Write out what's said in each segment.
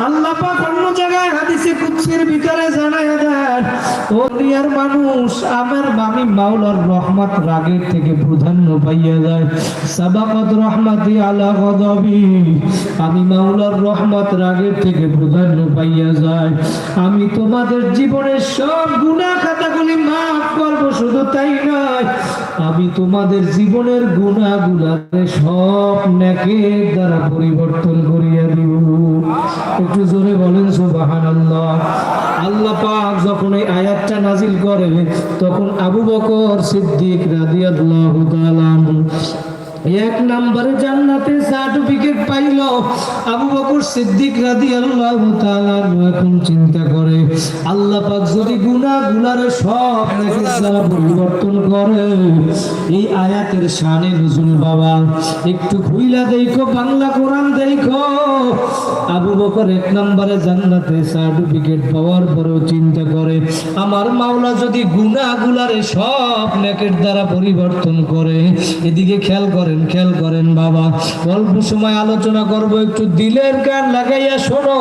আল্লাহ পাক অন্য জায়গায় হাদিসে কুচ্ছের ভিতরে জানায় দেন দুনিয়ার মানুষ, আমার মামি মাওলার রহমত রাগের থেকে প্রাধান্য পাইয়া যায়। সাবাকাত রহমাতি আলা গদাবি, আমি মাওলার রহমত রাগের থেকে প্রাধান্য পাইয়া যায়। আমি তোমাদের জীবনের সব গুনাহ খাতাগুলি মাফ করব, শুধু তাই নয়, আমি তোমাদের জীবনের গুণাগুলাকে সব নেকের দ্বারা পরিবর্তন করিয়া দিব। একটু জোরে বলেন সুবাহান আল্লাহ আল্লাহ পাক যখন এই আয়াতটা নাজিল করে তখন আবু বকর সিদ্দিক রাদিয়াল্লাহু তাআলা এক নম্বরে জান্নাতে সার্টিফিকেট পাইল আবু বকর সিদ্দিক রাদিয়াল্লাহু তাআলা এখন চিন্তা করে, আল্লাহ পাক যদি গুনাহগুলারে সব নেকের দ্বারা পরিবর্তন করে, এই আয়াতের শানে নজরুল বাবা একটু খুইলা দেখো, বাংলা কোরআন দেখো। আবু বকর এক নম্বরে জান্নাতে সার্টিফিকেট পাওয়ার পরেও চিন্তা করে, আমার মাওলা যদি গুনাহগুলারে সব নেকের দ্বারা পরিবর্তন করে, এদিকে খেয়াল করেন, খেয়াল করেন বাবা। অল্প সময় আলোচনা করব, একটু দিলের কান লাগাইয়া শোনো।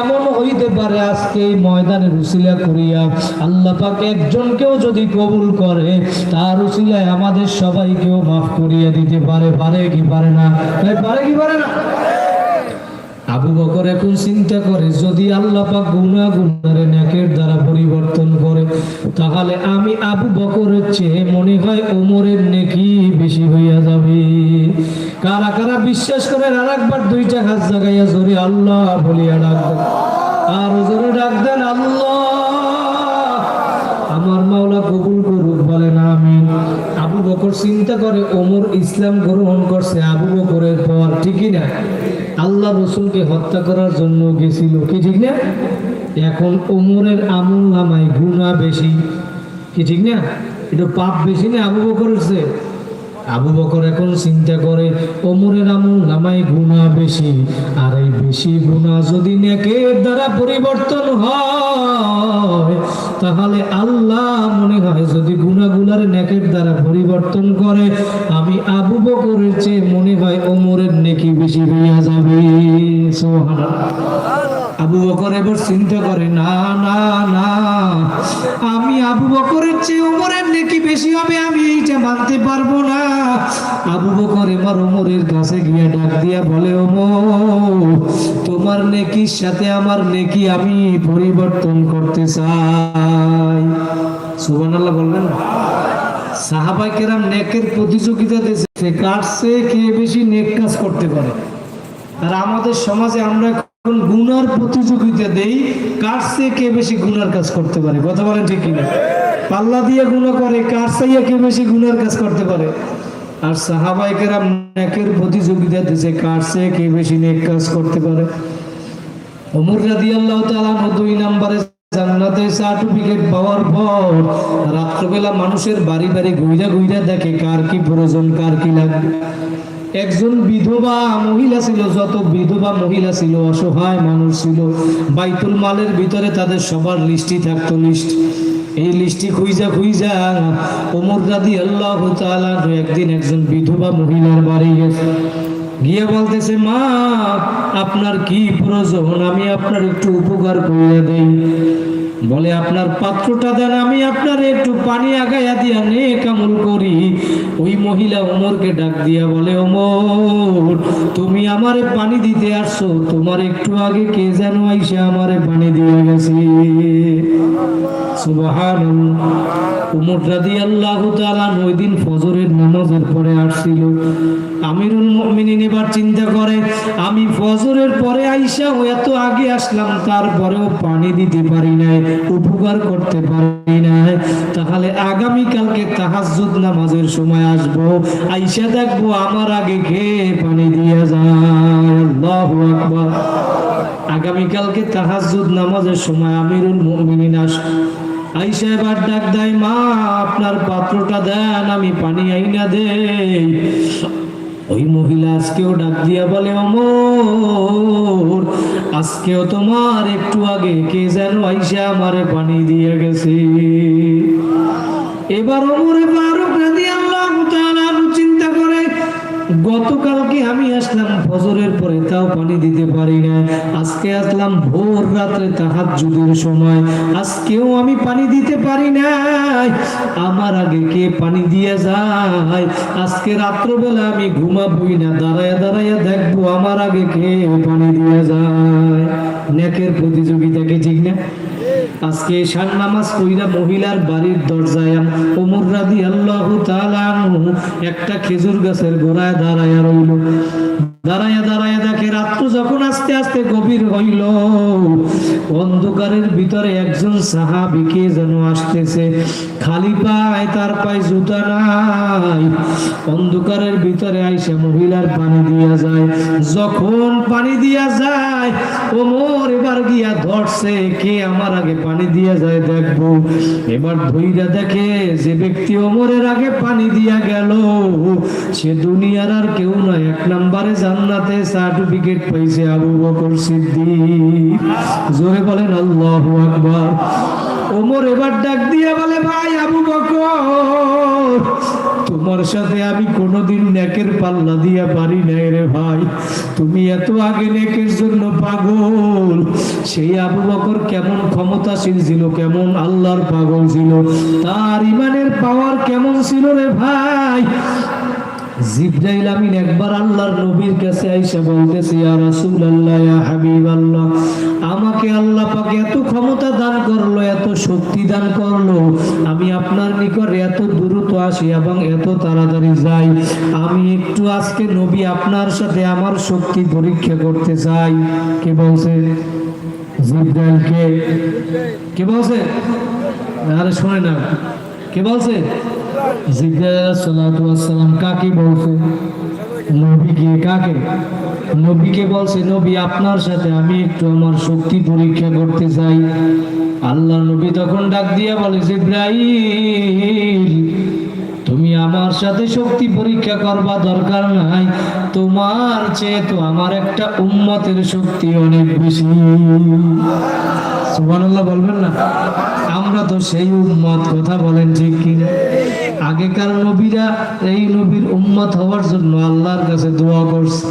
এমন হইতে পারে আজকে এই ময়দানের উসিলা করিয়া। আল্লাহ পাক একজনকেও যদি কবুল করে, তার উসিলায় আমাদের সবাইকেও মাফ করিয়া দিতে পারে। পারে কি পারে না? পারে কি পারে না? আবু বকর এখন চিন্তা করে, যদি আল্লাহ পাক গুনাহ গুনারে নেকের দ্বারা পরিবর্তন করে, তাহলে আমি আবু বকরের চেয়ে মনে হয় ওমরের নেকি বেশি হইয়া কারা বিশ্বাস করে আর একবার দুইটা হাত জাগাইয়া জোরে আল্লাহ বলিয়া ডাক দেন। আর জোরে ডাক দেন, আল্লাহ। আমার মাওলা কবুল করুক, বলেন আমিন। আবু বকর চিন্তা করে, ওমর ইসলাম গ্রহণ করছে আবু বকরের পর ঠিকই না? আল্লাহ রসুলকে হত্যা করার জন্য গেছিল, কি ঠিক না? এখন ওমরের আমল নামায় গুণা বেশি, কি ঠিক না? এটা পাপ বেশি না আবু বকরের চেয়ে? আবু বকর এখন চিন্তা করে, ওমরের আমল নামায় গুণা বেশি, আর এই বেশি গুণা যদি নেকের দ্বারা পরিবর্তন হয়, তাহলে আল্লাহ মনে হয় যদি গুণাগুলার নেকের দ্বারা পরিবর্তন করে, আমি আবু বকরের চেয়ে মনে হয় ওমরের নেকি বেশি হইয়া যাবে সুবহানাল্লাহ। আবু বকর এবার চিন্তা করে, না না না, আমি আবু বকরের চেয়ে ওমরের নেকি বেশি হবে, আমি এইটা মানতে পারব না। আবু বকর এবার ওমরের কাছে গিয়ে ডাক দিয়া বলে, ওমর, তোমার নেকির সাথে আমার নেকি আমি পরিবর্তন করতে চাই। সুবহানাল্লাহ বলবেন না? সাহাবাই কেরাম নেকের প্রতিযোগিতা দিয়েছে কাটছে কে বেশি নেক কাজ করতে পারে? আর আমাদের সমাজে আমরা এখন গুনার প্রতিযোগিতা দেই, কার কে বেশি গুনার কাজ করতে পারে? কথা বলেন ঠিক কিনা? পাল্লা দিয়ে গুণা করে, কার চাইয়া কে বেশি গুনার কাজ করতে পারে? আর সাহাবাইকেরা নেকের প্রতিযোগিতা দিছে, কার চেয়ে কে বেশি নেক কাজ করতে পারে? ওমর রাদিয়াল্লাহু তাআলা দুই নম্বরে জান্নাতে সার্টিফিকেট পাওয়ার পর রাত্রবেলা মানুষের বাড়ি বাড়ি ঘুইরা ঘুইরা দেখে, কার কি প্রয়োজন, কার কি লাগবে? একজন বিধবা মহিলা ছিল, যত বিধবা মহিলা ছিল, অসহায় মানুষ ছিল, বাইতুল মালের ভিতরে তাদের সবার লিস্টি থাকতো লিস্ট। এই লিস্টি খুঁজা খুঁজা ওমর দাদি আল্লাহ একদিন একজন বিধবা মহিলার বাড়ি গেছে। গিয়ে বলতেছে, মা, আপনার কি প্রয়োজন? আমি আপনার একটু উপকার করে দেই। বলে, আপনার পাত্রটা দেন, আমি আপনার একটু পানি আগাইয়া দিয়া নে কামল করি। ওই মহিলা ওমরকে ডাক দিয়া বলে, ওমর, তুমি আমারে পানি দিতে আসছো, তোমার একটু আগে কে যেন আইসে আমারে পানি দিয়ে গেছে? সুবহান উমর রাদি আল্লাহ ওই দিন ফজরের নামাজের পরে আসছিল। আমিরুল মুমিনিন এবার চিন্তা করে, আমি ফজরের পরে আইসা এত আগে আসলাম, তারপরেও পানি দিতে পারি নাই, উপকার করতে পারি নাই। তাহলে আগামী কালকে তাহাজ্জুদ নামাজের সময় আসব, আইসা দেখব আমার আগে কে পানি দিয়ে যায়। আগামীকালকে তাহাজ্জুদ নামাজের সময় আমিরুল মুমিনিন আস, আইসা এবার ডাক দেয়, মা, আপনার পাত্রটা দেন, আমি পানি আইনা দেই। ওই মহিলা আজকেও ডাক দিয়া বলে, অমর, আজকেও তোমার একটু আগে কে যেন আইসা আমারে পানি দিয়ে গেছে। এবার অমরে ফারুক গতকালকে আমি আসলাম ফজরের পরে, তাও পানি দিতে পারি না। আজকে আসলাম ভোর রাত্রে তাহাজ্জুদের সময়। আজকেও আমি পানি দিতে পারি না আমার আগে কে পানি দিয়ে যায়? আজকে রাত্রবেলা আমি ঘুমাবই না। দাঁড়ায় দাঁড়ায় দেখব আমার আগে কে পানি দিয়ে যায়। নেকের প্রতিযোগিতা কি ঠিক না? আজকে শান নামাজ কইরা মহিলার বাড়ির দরজায় ওমর রাদি আল্লাহ একটা খেজুর গাছের গোড়ায় দাঁড়ায়া রইল। দাঁড়ায় দাঁড়ায়া দেখে রাত্র যখন আস্তে আস্তে গভীর হইল, অন্ধকারের ভিতরে একজন সাহাবিকে যেন আসতেছে। খালি পায় তার পায়ে জুতা নাই। অন্ধকারের ভিতরে আইসা মহিলার পানি দিয়া যায়। যখন পানি দিয়া যায়, ওমর এবার গিয়া ধরছে, কে আমার আগে পানি দিয়া যায় দেখব? এবার ধইরা দেখে যে ব্যক্তি ওমরের আগে পানি দিয়া গেল, সে দুনিয়ার আর কেউ নয়, এক নম্বরে জান্নাতে সার্টিফিকেট পাইছে আবু বকর সিদ্দিক। জোরে বলেন, আল্লাহ আকবার। ওমর এবার ডাক দিয়ে বলে, ভাই আবু বকর, তোমার সাথে আমি কোনোদিন নেকের পাল্লা দিয়া পারি নাই রে ভাই। তুমি এত আগে নেকের জন্য পাগল। সেই আবু বকর কেমন ক্ষমতাশীল ছিল, কেমন আল্লাহর পাগল ছিল, তার ইমানের পাওয়ার কেমন ছিল রে ভাই? জিব্রাইল আমিন একবার আল্লাহর নবীর কাছে আইসা বলতেছে, ইয়া রাসূলুল্লাহ, ইয়া হাবিবাল্লাহ, আমাকে আল্লাহ পাক এত ক্ষমতা দান করল, এত শক্তি দান করল, আমি আপনার নিকট এত দ্রুত আসি এবং এত তাড়াতাড়ি যাই। আমি একটু আজকে নবী আপনার সাথে আমার শক্তি পরীক্ষা করতে চাই। কে বলছে? জিব্রাইল কে? কে বলছে? আরে শোনে না। কে বলছে? তুমি আমার সাথে শক্তি পরীক্ষা করবা, দরকার নাই। তোমার চেয়ে তো আমার একটা উম্মতের শক্তি অনেক বেশি। সুবহানাল্লাহ, বলবেন না? আমরা তো সেই উম্মত, কথা বলেন ঠিক কি আগেকার নবীরা এই নবীর উম্মত হওয়ার জন্য আল্লাহর কাছে দোয়া করছে।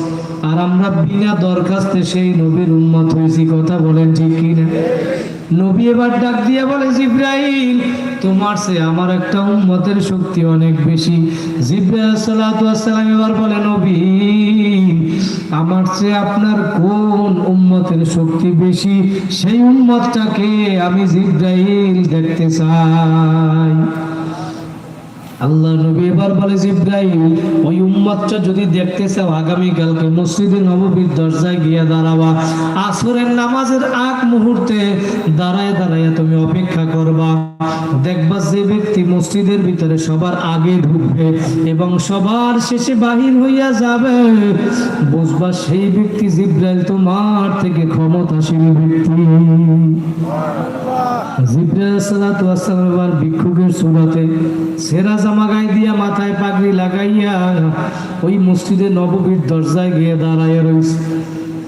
আর আমরা বিনা দরখাস্তে সেই নবীর উম্মত হয়েছি, কথা বলেন ঠিক কি না নবী এবার ডাক দিয়ে বলে, জিব্রাইল, তোমার সে আমার একটা উম্মতের শক্তি অনেক বেশি। সালাম এবার বলে, নবী, আমার চেয়ে আপনার কোন উম্মতের শক্তি বেশি? সেই উম্মতটাকে আমি জিব্রাইল দেখতে চাই। আল্লাহ নবী এবার বলে জিব্রাইল, ওই উম্মতটা যদি দেখতে চাও আগামী কালকে মসজিদে নববীর দরজায় গিয়ে দাঁড়াবা। আসরের নামাজের আগ মুহূর্তে দাঁড়ায় দাঁড়ায় তুমি অপেক্ষা করবা। দেখবা যে ব্যক্তি মসজিদের ভিতরে সবার আগে ঢুকবে এবং সবার শেষে বাহির হইয়া যাবে। বুঝবা সেই ব্যক্তি জিব্রাইল তোমার থেকে ক্ষমতাশীল ব্যক্তি। জিব্রাইল সালাতু ভিক্ষুকের সুরাতে সেরা জামা গায়ে দিয়া মাথায় পাগড়ি লাগাইয়া ওই মসজিদে নববীর দরজায় গিয়ে দাঁড়াইয়া রইছে।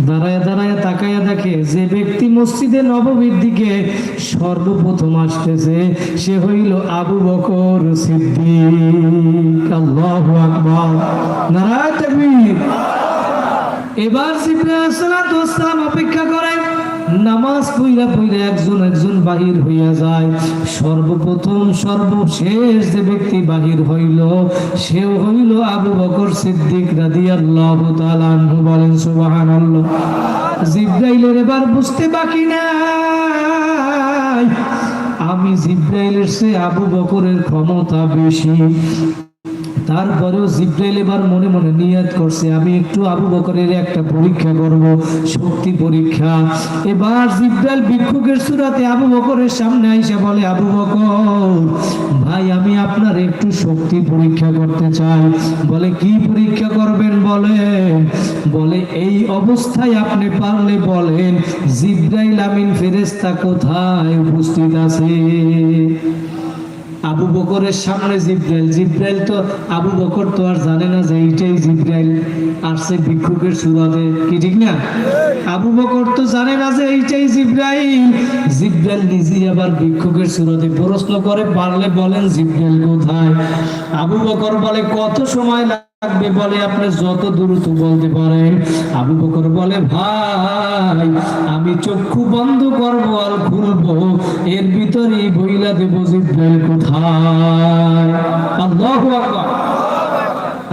দাঁড়ায় দাঁড়ায় তাকাইয়া দেখে যে ব্যক্তি মসজিদে নববীর দিকে সর্বপ্রথম আসতেছে, সে হইল আবু বকর সিদ্দিক। আল্লাহু আকবার। নারায় এবার অপেক্ষা করে নামাজ পইরা পইরা একজন একজন বাহির হইয়া যায়। সর্বপ্রথম সর্বশেষ যে ব্যক্তি বাহির হইল, সেও হইল আবু বকর সিদ্দিক রাদিয়াল্লাহু তাআলা আনহু বলেন, সুবহানাল্লাহ। জিব্রাইলের এবার বুঝতে বাকি নাই। আমি জিব্রাইলের সে আবু বকরের ক্ষমতা বেশি। তারপরেও জিব্রাইল এবার মনে মনে নিয়াত করছে, আমি একটু আবু বকরের একটা পরীক্ষা করব, শক্তি পরীক্ষা। এবার জিব্রাইল ভিক্ষুকের সুরাতে আবু বকরের সামনে আইসা বলে, আবু বকর, ভাই, আমি আপনার একটু শক্তি পরীক্ষা করতে চাই। বলে, কি পরীক্ষা করবেন বলে? বলে, এই অবস্থায় আপনি পারলে বলেন, জিব্রাইল আমিন ফেরেস্তা কোথায় উপস্থিত আছে? আবু বকরের সামনে জিব্রাইল। জিব্রাইল তো আবু বকর তো আর জানে না যে এইটাই জিব্রাইল। আসছে ভিক্ষুকের সুরাদে কি ঠিক না? আবু বকর তো জানে না যে এইটাই জিব্রাইল। জিব্রাইল নিজে আবার ভিক্ষুকের সুরাদে প্রশ্ন করে, পারলে বলেন জিব্রাইল কোথায়? আবু বকর বলে, কত সময় লাগে থাকবে বলে আপনি যত দ্রুত বলতে পারেন। আবু বকর বলে, ভাই, আমি চক্ষু বন্ধ করব আর খুলব। এর ভিতরে বইলা দেব জিব্রাইল কোথায়? আল্লাহু আকবার।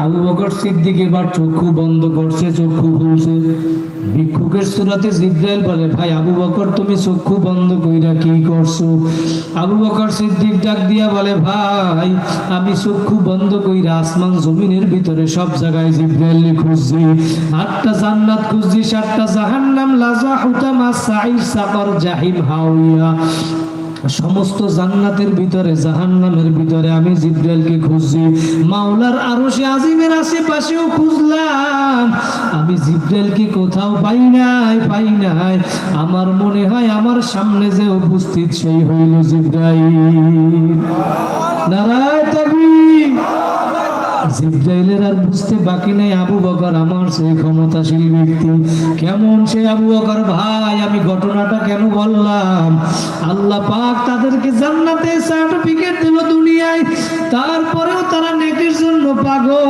আবু বকর সিদ্দিক এবার চক্ষু বন্ধ করছে, চক্ষু খুলছে। ভিক্ষুকের সুরাতে জিব্রাইল বলে, ভাই আবু বকর, তুমি চক্ষু বন্ধ কইরা কি করছ? আবু বকর সিদ্দিক ডাক দিয়া বলে, ভাই, আমি চক্ষু বন্ধ কইরা আসমান জমিনের ভিতরে সব জায়গায় জিব্রাইল খুঁজছি। আটটা জান্নাত খুঁজছি, সাতটা জাহান্নাম লাজা হুতামা সাইর সাকর জাহিম হাউইয়া সমস্ত জান্নাতের ভিতরে, জাহান্নামের ভিতরে আমি জিব্রাইলকে খুঁজছি। মাওলার আরশে আজিমের আশেপাশেও খুঁজলাম। আমি জিব্রাইলকে কোথাও পাই নাই পাই নাই। আমার মনে হয় আমার সামনে যে উপস্থিত সেই হইল জিব্রাইল। নারায় তাকবীর। জিব্রাইলের আর বুঝতে বাকি নেই আবু বকর, আমার সেই ক্ষমতাশীল ব্যক্তি। কেমন সে আবু বকর ভাই, আমি ঘটনাটা কেন বললাম? আল্লাহ পাক তাদেরকে জান্নাতে সার্টিফিকেট দিল দুনিয়ায়, তারপরেও তারা নেকের জন্য পাগল।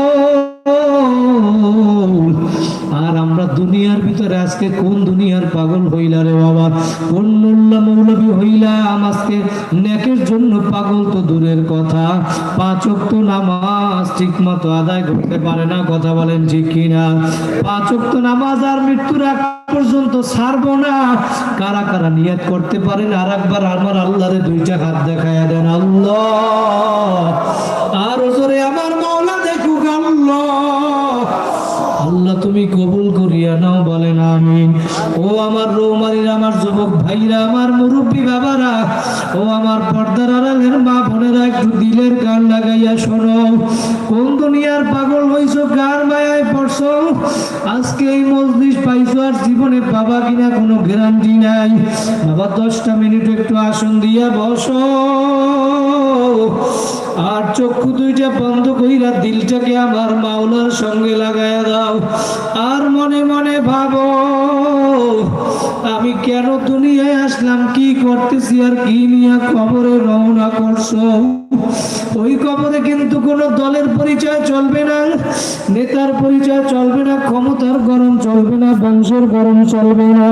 আমরা দুনিয়ার ভিতরে আজকে কোন দুনিয়ার পাগল হইলা রে বাবা? কোন মোল্লা মৌলবী হইলাম আজকে। নেকের জন্য পাগল তো দূরের কথা। পাঁচ ওয়াক্ত নামাজ ঠিক মতো আদায় করতে পারে না, কথা বলেন ঠিক কিনা? পাঁচ ওয়াক্ত নামাজ আর মৃত্যুর আগ পর্যন্ত ছাড়বো না। কারা কারা নিয়ত করতে পারেন? আর একবার আমার আল্লাহরে দুইটা হাত দেখায় দেন, আল্লাহ। আর জোরে আমার মৌলা দেখুক, আল্লাহ। আল্লাহ, তুমি কবুল করিয়া নাও, বলেন আমিন। ও আমার রৌমারির, আমার যুবক ভাইরা, আমার মুরব্বী বাবারা, ও আমার পর্দার আড়ালের মা বোনেরা, একটু দিলের গান লাগাইয়া শোনো। কোন দুনিয়ার পাগল হইছো, কার মায়ায় পড়ছো? আজকে এই মজলিস পাইছো আর জীবনে বাবা কিনা কোনো গ্যারান্টি নাই। বাবা, দশটা মিনিট একটু আসন দিয়া বসো। আর চক্ষু দুইটা বন্ধ কইরা দিলটাকে আমার মাওলার সঙ্গে লাগাইয়া দাও। আর মনে মনে ভাবো, আমি কেন দুনিয়ায় আসলাম, কি করতেছি আর কি নিয়ে কবরে রওনা করছ? ওই কবরে কিন্তু কোনো দলের পরিচয় চলবে না, নেতার পরিচয় চলবে না, ক্ষমতার গরম চলবে না, বংশের গরম চলবে না।